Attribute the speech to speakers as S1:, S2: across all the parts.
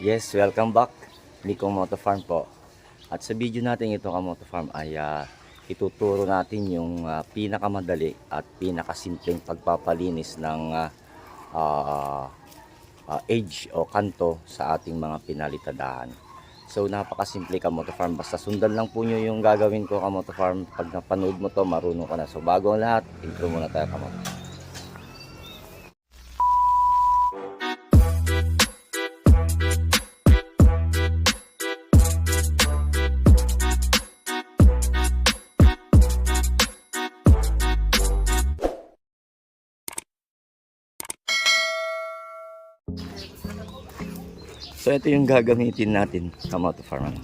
S1: Yes, welcome back. Nico Moto Farm po. At sa video natin ito ka Moto Farm ay ah, ituturo natin yung ah, pinakamadali at pinakasimpleng pagpapalinis ng ah, ah, ah, age o kanto sa ating mga pinalitadahan. So napakasimple ka Moto Farm. Basta sundan lang po nyo yung gagawin ko ka Moto Farm. Pag napanood mo to, marunong ka na. So bago ang lahat, intro muna tayo ka Moto. So ito yung gagamitin natin sa motor farm. ano.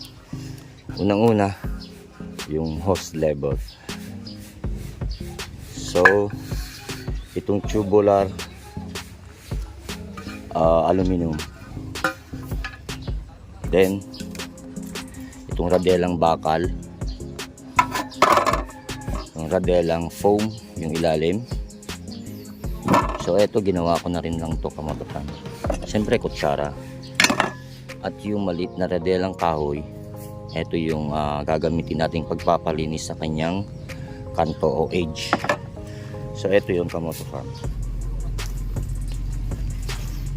S1: Unang-una, yung hose level. So, itong tubular ah, aluminum. Then, itong radelang bakal. Itong radelang foam, yung ilalim. So, ito ginawa ko na rin lang to kamoto farm. Siyempre, kutsara at yung maliit na radelang kahoy ito yung ah, gagamitin nating pagpapalinis sa kanyang kanto o edge. So ito yung kamoto farm.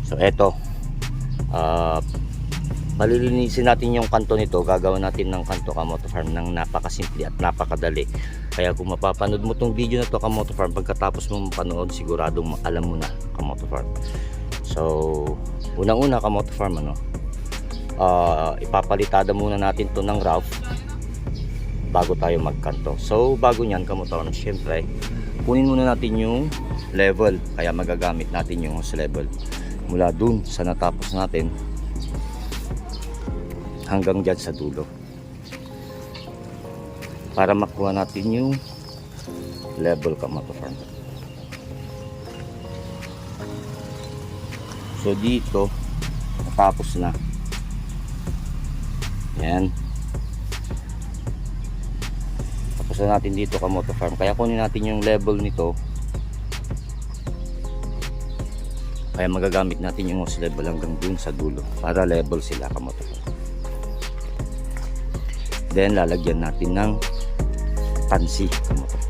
S1: So ito ah malilinisin natin yung kanto nito. Gagawin natin ng kanto kamoto farm ng napakasimple at napakadali. Kaya kung mapapanood mo tong video na to kamoto farm pagkatapos mo mapanood siguradong alam mo na kamoto farm. So unang una kamoto farm ano uh, ipapalitada muna natin to ng rough bago tayo magkanto. So bago nyan kamotorn syempre kunin muna natin yung level kaya magagamit natin yung hose level. Mula dun sa natapos natin hanggang dyan sa dulo. Para makuha natin yung level kamotorn so dito natapos na yan. Tapos na natin dito ka motor farm. Kaya kunin natin yung level nito. Kaya magagamit natin yung hose level hanggang dun sa dulo. Para level sila ka motor farm. Then lalagyan natin ng tansi ka motor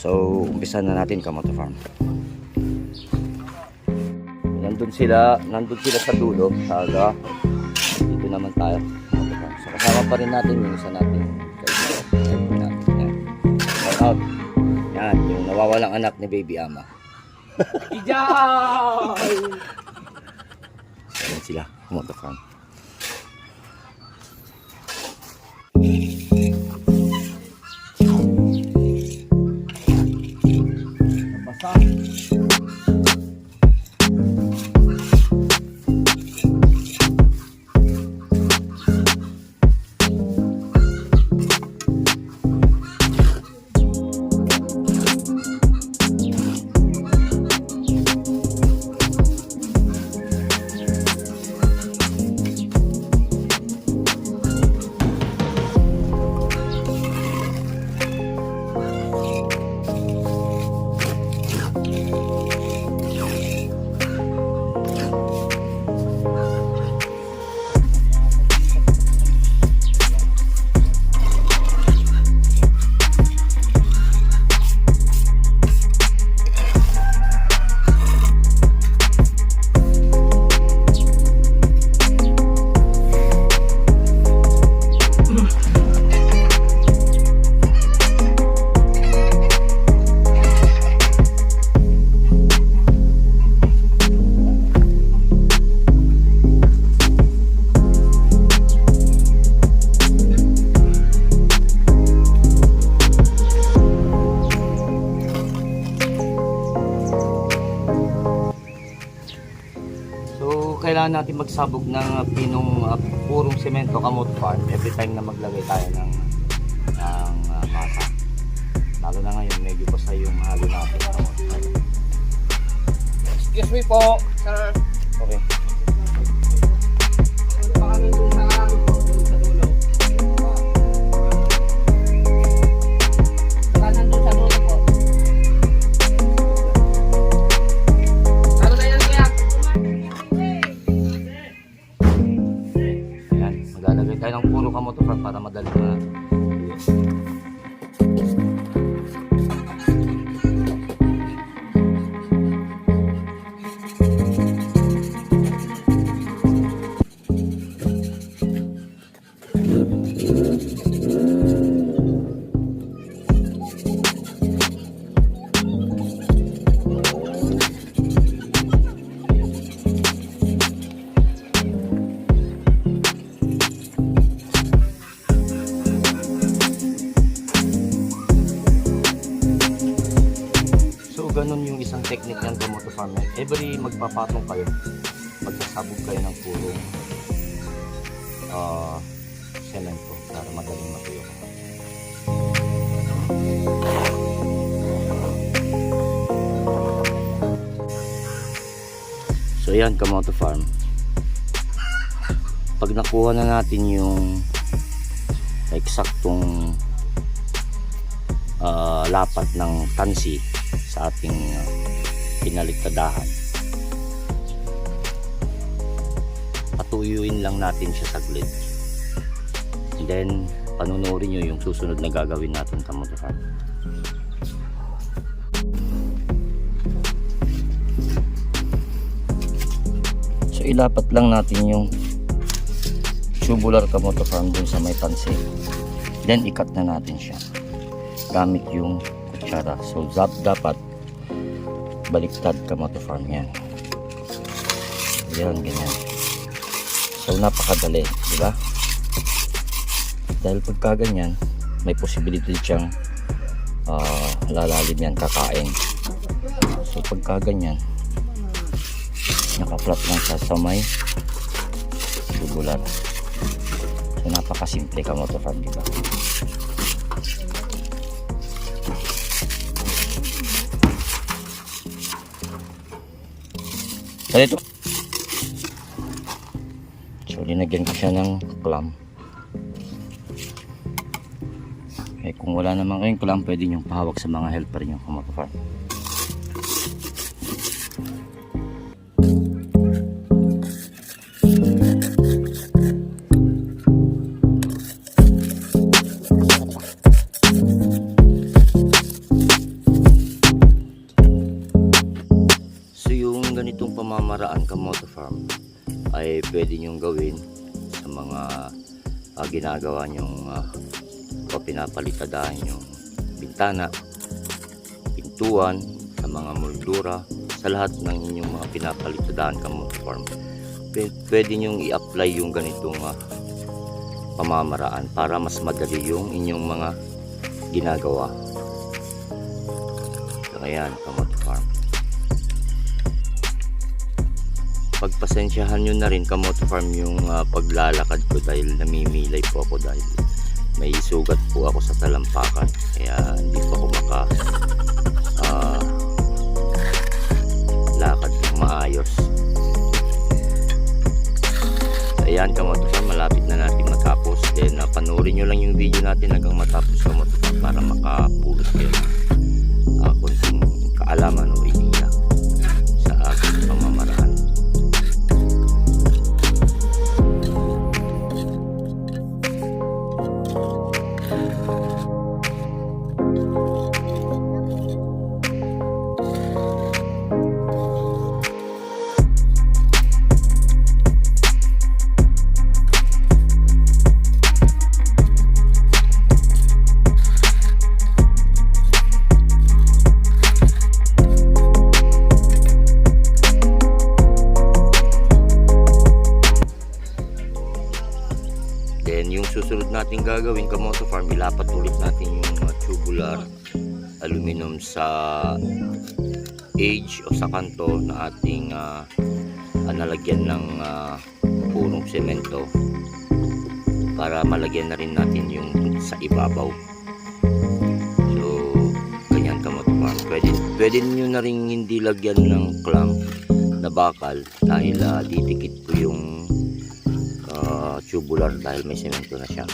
S1: So umpisa na natin ka motor farm. Nandun sila, nandun sila sa dulo, sa aga dito naman tayo. So kasama pa rin natin yung isa natin shout out. Yan yung nawawalang anak ni baby ama.
S2: Ijay!
S1: yan sila. Farm
S2: Basta.
S1: Kailangan natin magsabog ng uh, pinong uh, purong semento kamot farm every time na maglagay tayo ng ng uh, masa. Lalo na ngayon medyo basa yung halo natin
S2: Excuse me po,
S1: Magpapatong kayo, magsasabog kayo ng purong uh, semento para madaling matuyo. So yan kamoto farm. Pag nakuha na natin yung eksaktong ah, lapat ng tansi sa ating uh, pinaliktadahan. Patuyuin lang natin siya saglit. And then, panunurin nyo yung susunod na gagawin natin kamotohan. So, ilapat lang natin yung tubular kamoto farm dun sa may tansi. Then, ikat na natin siya gamit yung kutsara. So, zap dapat baliktad ka mo to farm yan. Yan, ganyan. So, napakadali, di ba? Dahil pagka ganyan, may possibility siyang ah, lalalim yan, kakain. So, pagka ganyan, naka-flat lang siya sa may tubular. So, napakasimple ka mo to farm, di ba? So, linagyan ko siya ng clam. Eh, kung wala naman kayong clam, pwede nyo pahawak sa mga helper nyo kung farm. So yung ganitong pamamaraan ka motor farm ay pwede nyong gawin sa mga ah, ginagawa nyong uh, o pinapalitadahan yung bintana, pintuan, sa mga moldura, sa lahat ng inyong mga pinapalitadahan ka farm. Pwede, nyong i-apply yung ganitong ah, pamamaraan para mas madali yung inyong mga ginagawa. So ayan, kamote farm. Pagpasensyahan nyo na rin kamoto farm yung ah, paglalakad ko dahil namimilay po ako dahil may sugat po ako sa talampakan. Kaya hindi po ako maka ah, lakad ng maayos. So, ayan kamoto farm malapit na natin matapos. Then uh, panoorin nyo lang yung video natin hanggang matapos kamoto farm para makapulot kayo uh, konting kaalaman o idea semento para malagyan na rin natin yung sa ibabaw. So, ganyan kamoto farm. Pwede, pwede nyo na rin hindi lagyan ng clamp na bakal dahil uh, didikit ko yung uh, tubular dahil may semento na siya.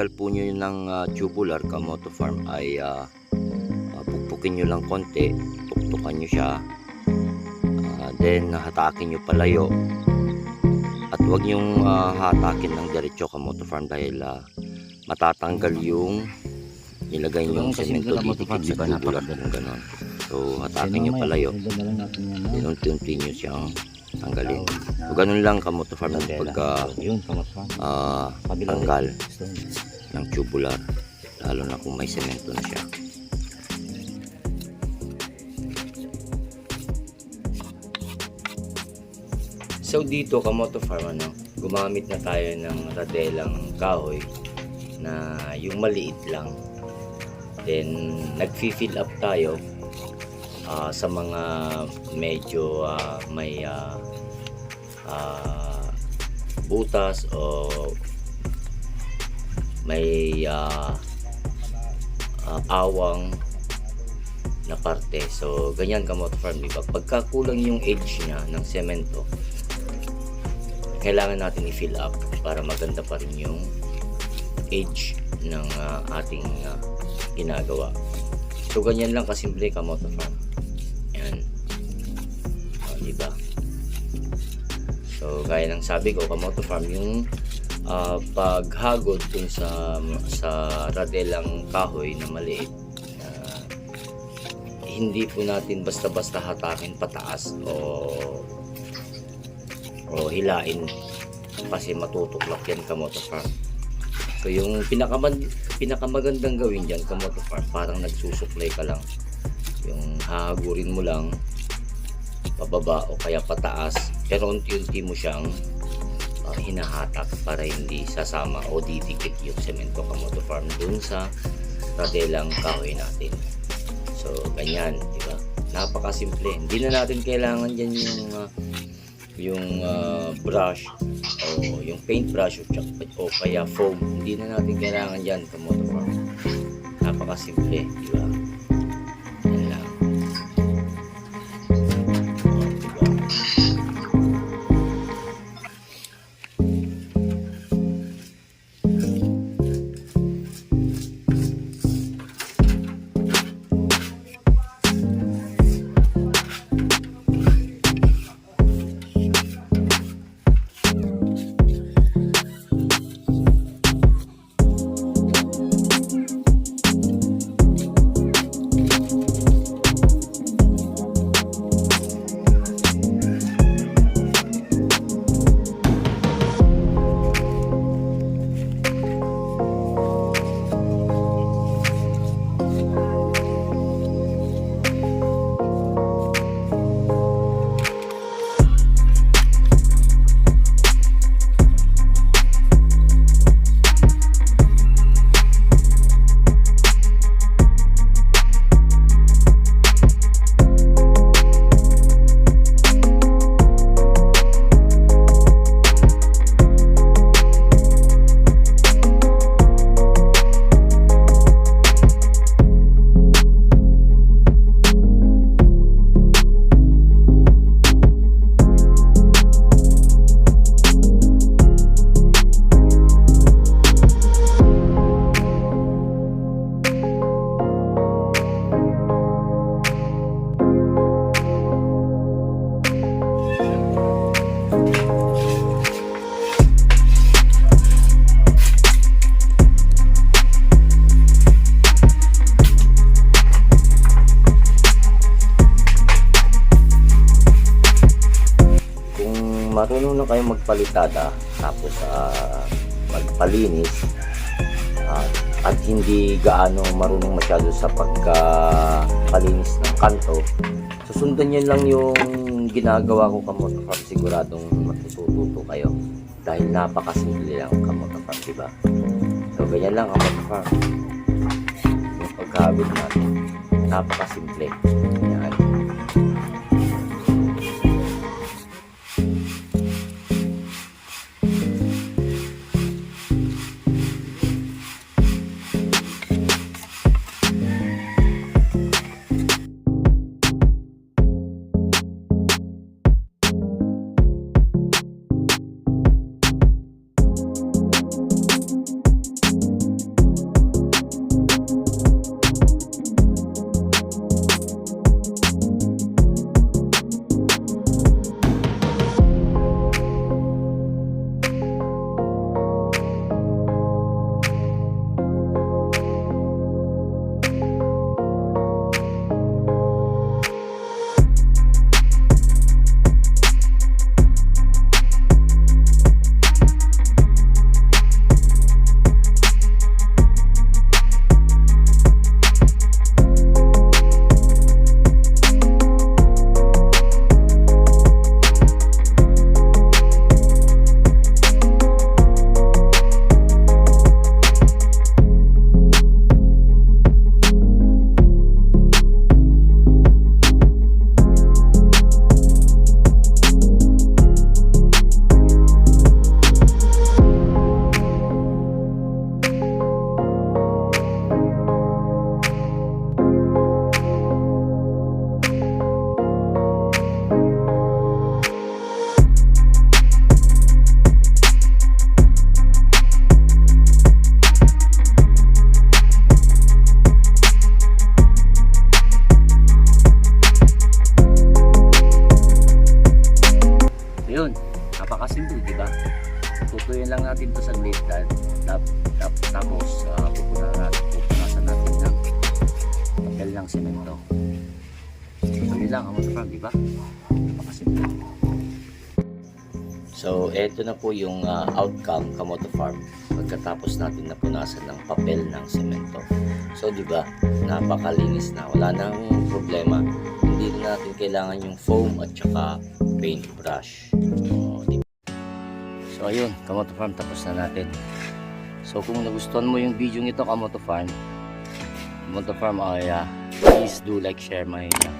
S1: Pagtatanggal po nyo ng ah, tubular kamoto farm ay ah, ah, pukpukin nyo lang konti, tuktukan nyo siya, Ah, then hatakin nyo palayo. At huwag nyong ah, hatakin ng diretso kamoto farm dahil ah, matatanggal yung nilagay nyo semento
S3: yung farm,
S1: didikit sa tubular kung ganon. So hatakin nyo palayo. Then unti-unti nyo siyang tanggalin. So ganun lang kamoto farm
S3: lang.
S1: pagka
S3: Kabila
S1: tanggal. Ng tubular lalo na kung may semento na siya. So dito kamoto farm ano gumamit na tayo ng radelang kahoy na yung maliit lang. Then nagfi-fill up tayo ah, sa mga medyo ah, may ah, ah, butas o may ah, ah, awang na parte. So, ganyan ka motor farm, di ba? Pagka kulang yung edge niya ng semento, kailangan natin i-fill up para maganda pa rin yung edge ng ah, ating ah, ginagawa. So, ganyan lang kasimple ka motor farm. Yan. O, di ba? So, gaya ng sabi ko, kamoto farm, yung ah, paghagod dun sa sa radelang kahoy na maliit ah, hindi po natin basta-basta hatakin pataas o o hilain kasi matutuklak yan kamoto farm. So yung pinakamag, pinakamagandang gawin dyan kamoto farm parang nagsusuklay ka lang. Yung hahagurin mo lang pababa o kaya pataas pero unti-unti mo siyang uh, hinahatak para hindi sasama o didikit yung semento kamoto farm dun sa radelang kahoy natin. So, ganyan, di ba? Napakasimple. Hindi na natin kailangan dyan yung uh, yung uh, brush o yung paintbrush o, tsak- o kaya foam. Hindi na natin kailangan dyan kamoto farm. Napakasimple, di ba? Magpalitada tapos ah, magpalinis ah, at hindi gaano marunong masyado sa pagkapalinis ng kanto. Susundan nyo lang yung ginagawa ko kamoto farm. Siguradong matututo kayo dahil napakasimple lang kamoto farm diba so ganyan lang kamoto farm. Yung pagkabit natin napakasimple Eto na po yung ah, outcome kamote farm pagkatapos natin napunasan ng papel ng semento. So, di ba, napakalinis na. Wala nang problema. Hindi na natin kailangan yung foam at saka paint brush. So, di So, ayun, kamote farm, tapos na natin. So, kung nagustuhan mo yung video nito, kamote farm, kamote farm, ay ah, please do like, share my ah,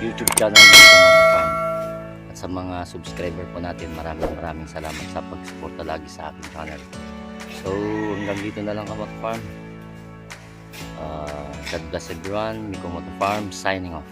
S1: YouTube channel ng kamote farm. Sa mga subscriber po natin, maraming maraming salamat sa pag-suporta lagi sa aking channel. So, hanggang dito na lang Kamoto Farm. Uh, God bless everyone. Miko Moto Farm signing off.